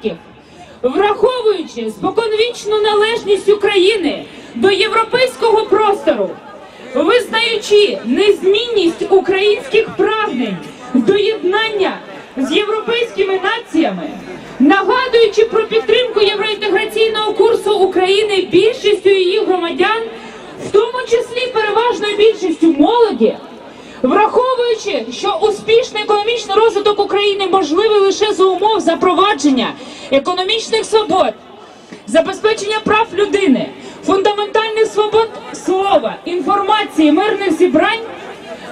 Харків. Враховуючи споконвічну належність України до європейського простору, визнаючи незмінність українських прагнень до єднання з європейськими націями, нагадуючи про підтримку євроінтеграційного курсу України більшістю її громадян, в тому числі переважною більшістю молоді, Враховуючи, що успішний економічний розвиток України можливий лише за умов запровадження економічних свобод, забезпечення прав людини, фундаментальних свобод слова, інформації, мирних зібрань,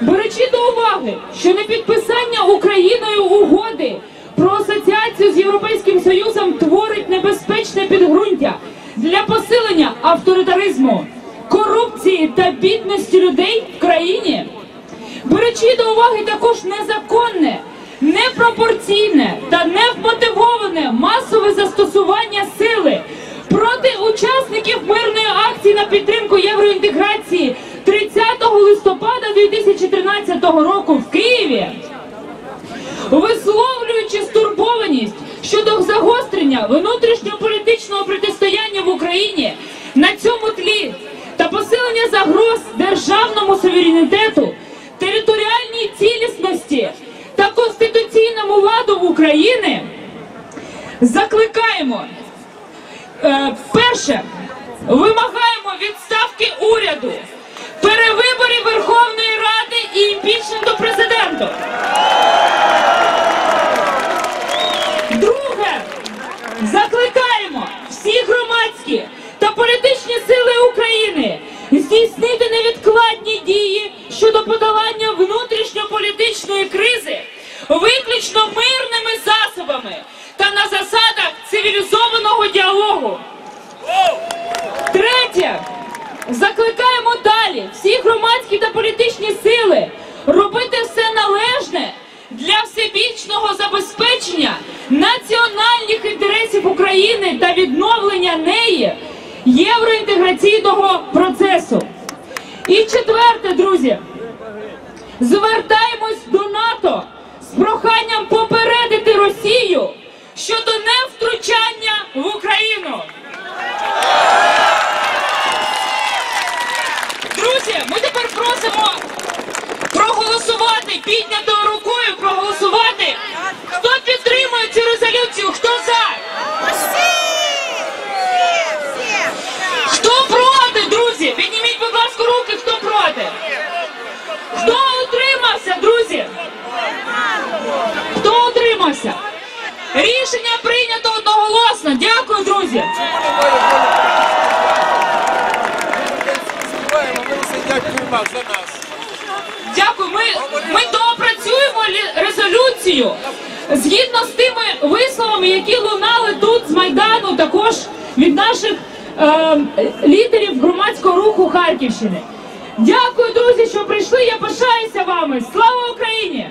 беручи до уваги, що непідписання Україною угоди про асоціацію з Європейським Союзом творить небезпечне підґрунтя для посилення авторитаризму, корупції та бідності людей в країні. Беручи до уваги також незаконне, непропорційне та невмотивоване масове застосування сили проти учасників мирної акції на підтримку євроінтеграції 30 листопада 2013 року в Києві, висловлюючи стурбованість щодо загострення внутрішньополітичного протистояння в Україні на цьому тлі та посилення загроз державному суверенітету, територіальній цілісності та конституційному ладу України, закликаємо е, перше, вимагаємо відставки уряду, перевиборів Верховної Ради і імпічменту президенту. Друге, закликаємо всі громадські та політичні сили України здійснити невідкладні дії щодо подолання внутрішньополітичної кризи виключно Третє. Закликаємо далі всі громадські та політичні сили робити все належне для всебічного забезпечення національних інтересів України та відновлення неї євроінтеграційного процесу. І четверте, друзі, звертаємось до НАТО з проханням попередити Росію щодо невтручання в Україну. Друзі, ми тепер просимо проголосувати піднятою рукою, проголосувати. Хто підтримує цю резолюцію? Хто за? Хто проти, друзі? Підніміть, будь ласка, руки, хто проти? Хто утримався, друзі? Хто утримався? Рішення прийнято одноголосно. Дякую, друзі. Дякую. Ми, ми доопрацюємо резолюцію згідно з тими висловами, які лунали тут з майдану, також від наших е, лідерів громадського руху Харківщини. Дякую, друзі, що прийшли. Я пишаюся вами. Слава Україні!